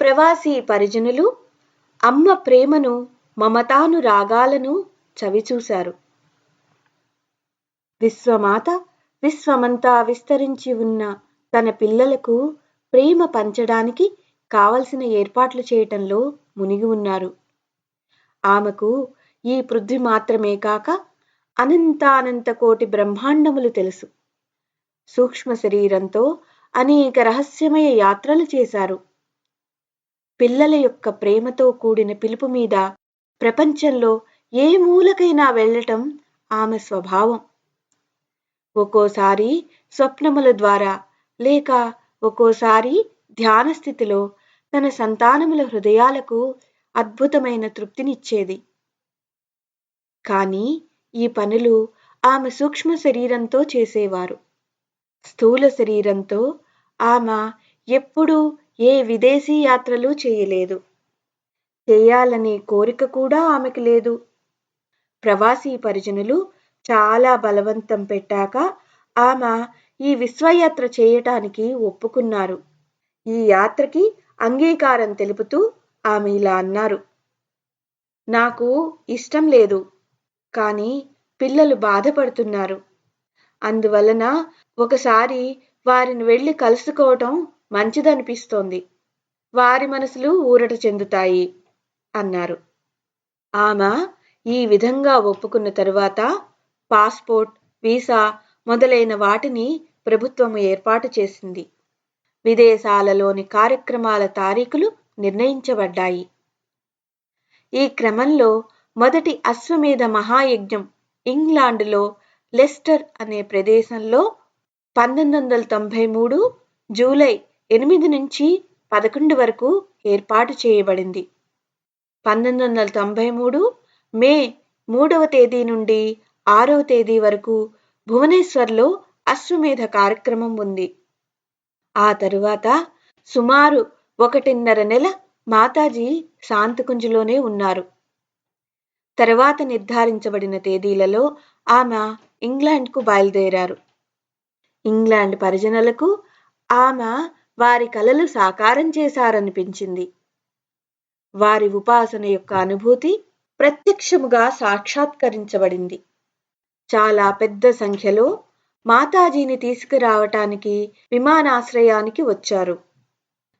ప్రవాసీ పరిజనులు అమ్మ ప్రేమను మమతాను రాగాలను చవిచూశారు విశ్వమాత విశ్వమంతా విస్తరించి ఉన్న తన పిల్లలకు ప్రేమ పంచడానికి కావలసిన ఏర్పాట్లు చేయటంలో మునిగి ఉన్నారు. ఆమెకు ఈ పృథ్వీ మాత్రమే కాక అనంతానంత కోటి బ్రహ్మాండములు తెలుసు. సూక్ష్మ శరీరంతో అనేక రహస్యమయ యాత్రలు చేశారు. పిల్లల యొక్క ప్రేమతో కూడిన పిలుపు మీద ప్రపంచంలో ఏ మూలకైనా వెళ్ళటం ఆమె స్వభావం. ఒక్కోసారి స్వప్నముల ద్వారా లేక ఒక్కోసారి ధ్యాన స్థితిలో తన సంతానముల హృదయాలకు అద్భుతమైన తృప్తినిచ్చేది. కానీ ఈ పనులు ఆమె సూక్ష్మ శరీరంతో చేసేవారు. స్థూల శరీరంతో ఆమె ఎప్పుడూ ఏ విదేశీ యాత్రలు చేయలేదు. చేయాలనే కోరిక కూడా ఆమెకు లేదు. ప్రవాసీ పరిజనులు చాలా బలవంతం పెట్టాక ఆమె ఈ విశ్వయాత్ర చేయటానికి ఒప్పుకున్నారు. ఈ యాత్రకి అంగీకారం తెలుపుతూ ఆమె ఇలా అన్నారు. నాకు ఇష్టం లేదు. కానీ పిల్లలు బాధపడుతున్నారు. అందువలన ఒకసారి వారిని వెళ్ళి కలుసుకోవటం మంచిదనిపిస్తోంది. వారి మనసులు ఊరట చెందుతాయి అన్నారు. ఆమె ఈ విధంగా ఒప్పుకున్న తరువాత పాస్పోర్ట్ వీసా మొదలైన వాటిని ప్రభుత్వం ఏర్పాటు చేసింది. విదేశాలలోని కార్యక్రమాల తారీఖులు నిర్ణయించబడ్డాయి. ఈ క్రమంలో మొదటి అశ్వమేధ మహాయజ్ఞం ఇంగ్లాండులో లెస్టర్ అనే ప్రదేశంలో పంతొమ్మిది వందల తొంభై మూడు జూలై ఎనిమిది నుంచి పదకొండు వరకు ఏర్పాటు చేయబడింది. పంతొమ్మిది వందల తొంభై మూడు మే మూడవ తేదీ నుండి ఆరవ తేదీ వరకు భువనేశ్వర్లో అశ్వమేధ కార్యక్రమం ఉంది. ఆ తరువాత సుమారు ఒకటిన్నర నెల మాతాజీ శాంతికుంజులోనే ఉన్నారు. తర్వాత నిర్ధారించబడిన తేదీలలో ఆమె ఇంగ్లాండ్కు బయలుదేరారు. ఇంగ్లాండ్ పరిజనులకు ఆమె వారి కలలు సాకారం చేశారనిపించింది. వారి ఉపాసన యొక్క అనుభూతి ప్రత్యక్షముగా సాక్షాత్కరించబడింది. చాలా పెద్ద సంఖ్యలో మాతాజీని తీసుకురావటానికి విమానాశ్రయానికి వచ్చారు.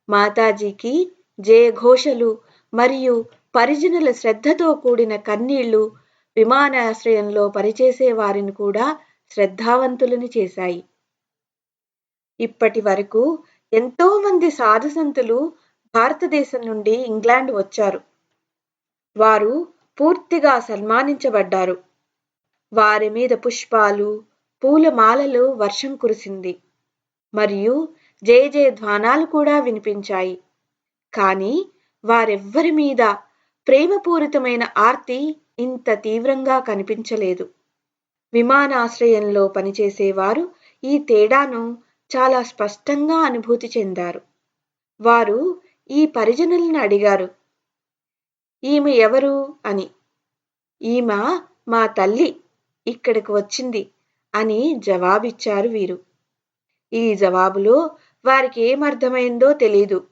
మాతాజీకి జయఘోషలు మరియు పరిజనుల శ్రద్ధతో కూడిన కన్నీళ్ళు విమానాశ్రయంలో పనిచేసే వారిని కూడా శ్రద్ధావంతులని చేశాయి. ఇప్పటి వరకు ఎంతో మంది సాధుసంతులు భారతదేశం నుండి ఇంగ్లాండ్ వచ్చారు. వారు పూర్తిగా సన్మానించబడ్డారు. వారి మీద పుష్పాలు పూలమాలలు వర్షం కురిసింది. మరియు జయ జయ ధ్వానాలు కూడా వినిపించాయి. కానీ వారెవ్వరి మీద ప్రేమపూరితమైన ఆర్తి ఇంత తీవ్రంగా కనిపించలేదు. విమానాశ్రయంలో పనిచేసేవారు ఈ తేడాను చాలా స్పష్టంగా అనుభూతి చెందారు. వారు ఈ పరిజనులను అడిగారు. ఈమె ఎవరు? అని. ఈమె మా తల్లి ఇక్కడికి వచ్చింది అని జవాబిచ్చారు వీరు. ఈ జవాబులో వారికి ఏమర్థమైందో తెలీదు.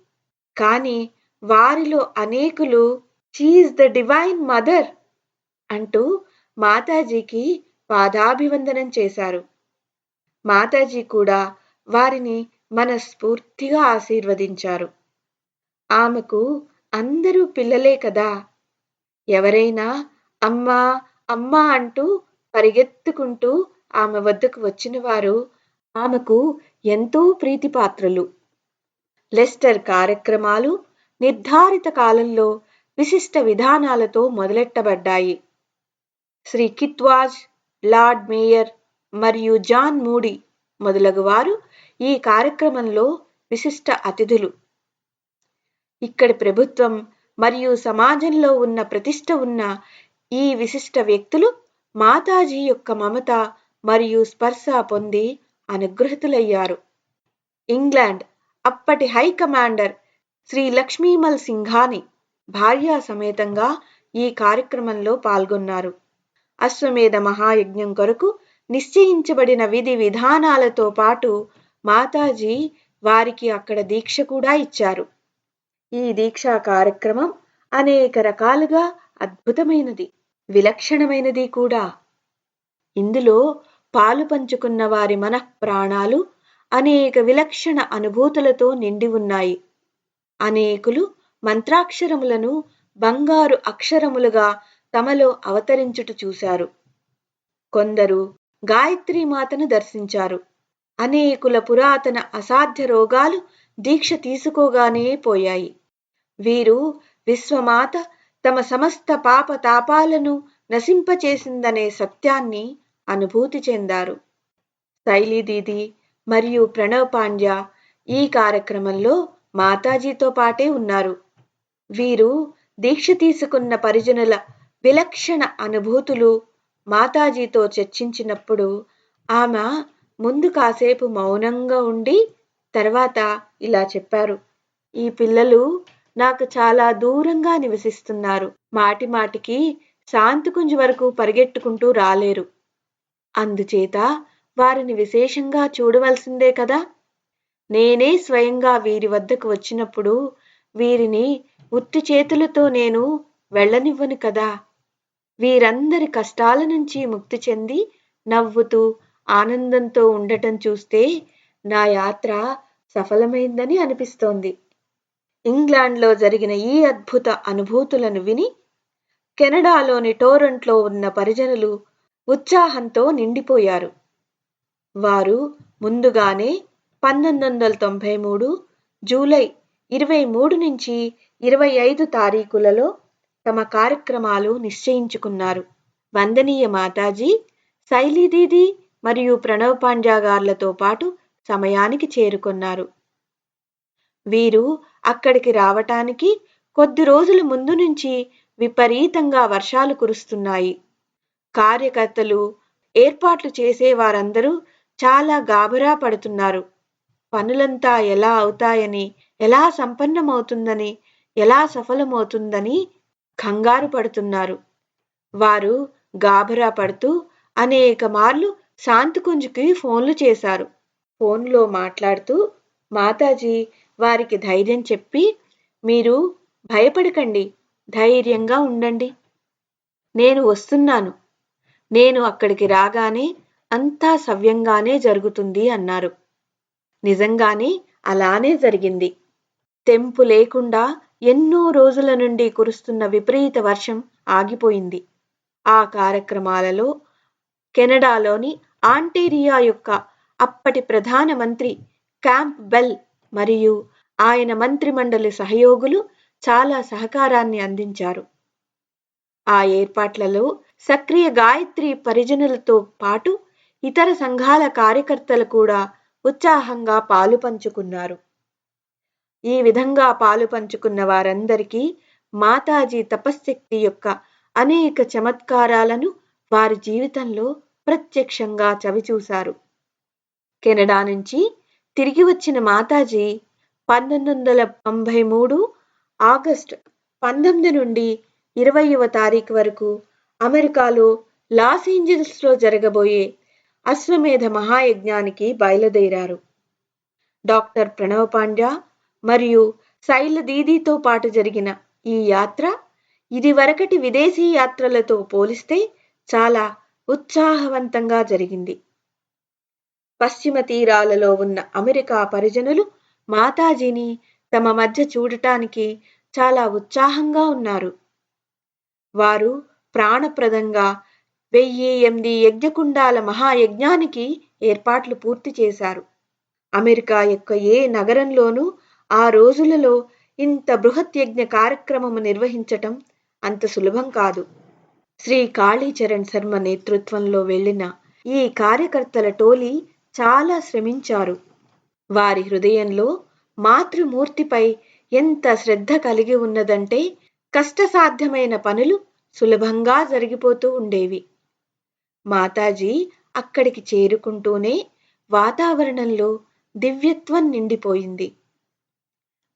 కానీ వారిలో అనేకులు చీజ్ ద డివైన్ మదర్ అంటూ మాతాజీకి పాదాభివందనం చేశారు. మాతాజీ కూడా వారిని మనస్ఫూర్తిగా ఆశీర్వదించారు. ఆమెకు అందరూ పిల్లలే కదా. ఎవరైనా అమ్మా అమ్మా అంటూ పరిగెత్తుకుంటూ ఆమె వద్దకు వచ్చిన వారు ఆమెకు ఎంతో ప్రీతిపాత్రులు. లెస్టర్ కార్యక్రమాలు నిర్ధారిత కాలంలో విశిష్ట విధానాలతో మొదలెట్టబడ్డాయి. శ్రీ కిత్వాజ్ లార్డ్ మేయర్ మరియు జాన్ మూడీ మొదలగువారు ఈ కార్యక్రమంలో విశిష్ట అతిథులు. ఇక్కడి ప్రభుత్వం మరియు సమాజంలో ఉన్న ప్రతిష్ట ఉన్న ఈ విశిష్ట వ్యక్తులు మాతాజీ యొక్క మమత మరియు స్పర్శ పొంది అనుగ్రహితులయ్యారు. ఇంగ్లాండ్ అప్పటి హై కమాండర్ శ్రీ లక్ష్మీమల్ సింఘాని భార్యా సమేతంగా ఈ కార్యక్రమంలో పాల్గొన్నారు. అశ్వమేధ మహాయజ్ఞం కొరకు నిశ్చయించబడిన విధి విధానాలతో పాటు మాతాజీ వారికి అక్కడ దీక్ష కూడా ఇచ్చారు. ఈ దీక్షా కార్యక్రమం అనేక రకాలుగా అద్భుతమైనది విలక్షణమైనది కూడా. ఇందులో పాలు పంచుకున్న వారి మనఃప్రాణాలు అనేక విలక్షణ అనుభూతులతో నిండి ఉన్నాయి. అనేకులు మంత్రాక్షరములను బంగారు అక్షరములుగా తమలో అవతరించుట చూశారు. కొందరు గాయత్రీ మాతను దర్శించారు. అనేకుల పురాతన అసాధ్య రోగాలు దీక్ష తీసుకోగానే పోయాయి. వీరు విశ్వమాత తమ సమస్త పాప తాపాలను నశింపచేసిందనే సత్యాన్ని అనుభూతి చెందారు. శైలి దీది మరియు ప్రణవ్ పాండ్య ఈ కార్యక్రమంలో మాతాజీతో పాటే ఉన్నారు. వీరు దీక్ష తీసుకున్న పరిజనుల విలక్షణ అనుభూతులు మాతాజీతో చర్చించినప్పుడు ఆమె ముందు కాసేపు మౌనంగా ఉండి తర్వాత ఇలా చెప్పారు. ఈ పిల్లలు నాకు చాలా దూరంగా నివసిస్తున్నారు. మాటి మాటికి శాంతికుంజ్ వరకు పరిగెట్టుకుంటూ రాలేరు. అందుచేత వారిని విశేషంగా చూడవలసిందే కదా? నేనే స్వయంగా వీరి వద్దకు వచ్చినప్పుడు వీరిని ఉత్తి చేతులతో నేను వెళ్ళనివ్వను కదా? వీరందరి కష్టాల నుంచి ముక్తి చెంది నవ్వుతూ ఆనందంతో ఉండటం చూస్తే నా యాత్ర సఫలమైందని అనిపిస్తోంది. ఇంగ్లాండ్లో జరిగిన ఈ అద్భుత అనుభూతులను విని కెనడాలోని టోరంట్లో ఉన్న పరిజనులు ఉత్సాహంతో నిండిపోయారు. వారు ముందుగానే పంతొమ్మిది వందల తొంభై మూడు జూలై ఇరవై మూడు నుంచి ఇరవై ఐదు తారీఖులలో తమ కార్యక్రమాలు నిశ్చయించుకున్నారు. వందనీయ మాతాజీ శైలీదీది మరియు ప్రణవ్ పాండ్యాగార్లతో పాటు సమయానికి చేరుకున్నారు. వీరు అక్కడికి రావటానికి కొద్ది రోజుల ముందు నుంచి విపరీతంగా వర్షాలు కురుస్తున్నాయి. కార్యకర్తలు ఏర్పాట్లు చేసే వారందరూ చాలా గాబరా పడుతున్నారు. పనులంతా ఎలా అవుతాయని ఎలా సంపన్నమవుతుందని ఎలా సఫలమవుతుందని కంగారు పడుతున్నారు. వారు గాబరా పడుతూ అనేక మార్లు శాంతికుంజుకి ఫోన్లు చేశారు. ఫోన్లో మాట్లాడుతూ మాతాజీ వారికి ధైర్యం చెప్పి మీరు భయపడకండి. ధైర్యంగా ఉండండి. నేను వస్తున్నాను. నేను అక్కడికి రాగానే అంతా సవ్యంగానే జరుగుతుంది అన్నారు. నిజంగానే అలానే జరిగింది. తెంపు లేకుండా ఎన్నో రోజుల నుండి కురుస్తున్న విపరీత వర్షం ఆగిపోయింది. ఆ కార్యక్రమాలలో కెనడాలోని ఆంటేరియా యొక్క అప్పటి ప్రధానమంత్రి క్యాంప్ బెల్ మరియు ఆయన మంత్రిమండలి సహయోగులు చాలా సహకారాన్ని అందించారు. ఆ ఏర్పాట్లలో సక్రియ గాయత్రి పరిజనులతో పాటు ఇతర సంఘాల కార్యకర్తలు కూడా ఉత్సాహంగా పాలు పంచుకున్నారు. ఈ విధంగా పాలు పంచుకున్న వారందరికీ మాతాజీ తపశ్శక్తి యొక్క అనేక చమత్కారాలను వారి జీవితంలో ప్రత్యక్షంగా చవిచూశారు కెనడా నుంచి తిరిగి వచ్చిన మాతాజీ పంతొమ్మిది వందల తొంభై మూడు ఆగస్టు పంతొమ్మిది నుండి ఇరవైవ తారీఖు వరకు అమెరికాలో లాస్ ఏంజల్స్లో జరగబోయే అశ్వమేధ మహాయజ్ఞానికి బయలుదేరారు. డాక్టర్ ప్రణవ్ పాండ్యా మరియు శైల దీదీతో పాటు జరిగిన ఈ యాత్ర ఇది వరకటి విదేశీ యాత్రలతో పోలిస్తే చాలా ఉత్సాహవంతంగా జరిగింది. పశ్చిమ తీరాలలో ఉన్న అమెరికా పరిజనులు మాతాజీని తమ మధ్య చూడటానికి చాలా ఉత్సాహంగా ఉన్నారు. వారు ప్రాణప్రదంగా వెయ్యి ఎనిమిది యజ్ఞకుండాల మహాయజ్ఞానికి ఏర్పాట్లు పూర్తి చేశారు. అమెరికా యొక్క ఏ నగరంలోనూ ఆ రోజులలో ఇంత బృహత్ యజ్ఞ కార్యక్రమము నిర్వహించటం అంత సులభం కాదు. శ్రీ కాళీచరణ్ శర్మ నేతృత్వంలో వెళ్ళిన ఈ కార్యకర్తల టోలీ చాలా శ్రమించారు. వారి హృదయంలో మాతృమూర్తిపై ఎంత శ్రద్ధ కలిగి ఉన్నదంటే కష్టసాధ్యమైన పనులు సులభంగా జరిగిపోతూ ఉండేవి. మాతాజీ అక్కడికి చేరుకుంటూనే వాతావరణంలో దివ్యత్వం నిండిపోయింది.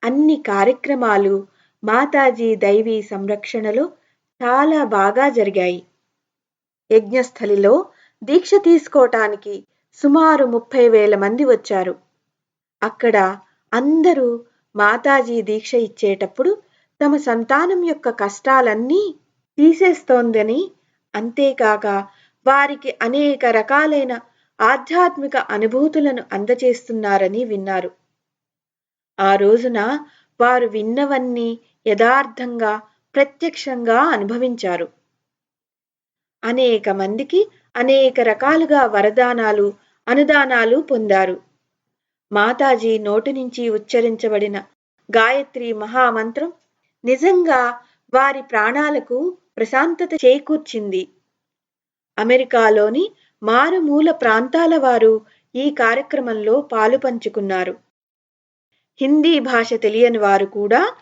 అన్ని కార్యక్రమాలు మాతాజీ దైవీ సంరక్షణలో చాలా బాగా జరిగాయి. యజ్ఞస్థలిలో దీక్ష తీసుకోవటానికి సుమారు ముప్పై వేల మంది వచ్చారు. అక్కడ అందరూ మాతాజీ దీక్ష ఇచ్చేటప్పుడు తమ సంతానం యొక్క కష్టాలన్నీ తీసేస్తోందని అంతేకాక వారికి అనేక రకాలైన ఆధ్యాత్మిక అనుభూతులను అందజేస్తున్నారని విన్నారు. ఆ రోజున వారు విన్నవన్నీ యథార్థంగా ప్రత్యక్షంగా అనుభవించారు. అనేక మందికి అనేక రకాలుగా వరదానాలు అనుదానాలు పొందారు. మాతాజీ నోటి నుంచి ఉచ్చరించబడిన గాయత్రి మహామంత్రం నిజంగా వారి ప్రాణాలకు ప్రశాంతత చేకూర్చింది. అమెరికాలోని మారుమూల ప్రాంతాల వారు ఈ కార్యక్రమంలో పాలు పంచుకున్నారు. హిందీ భాష తెలియని వారు కూడా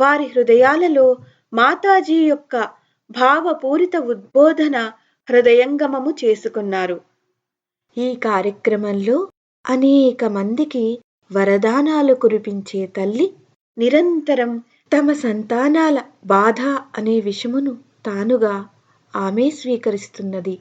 వారి హృదయాలలో మాతాజీ యొక్క భావపూరిత ఉద్బోధన హృదయంగమము చేసుకున్నారు. ఈ కార్యక్రమంలో అనేక మందికి వరదానాలు కురిపించే తల్లి నిరంతరం తమ సంతానాల బాధ అనే విషమును తానుగా ఆమె స్వీకరిస్తున్నది.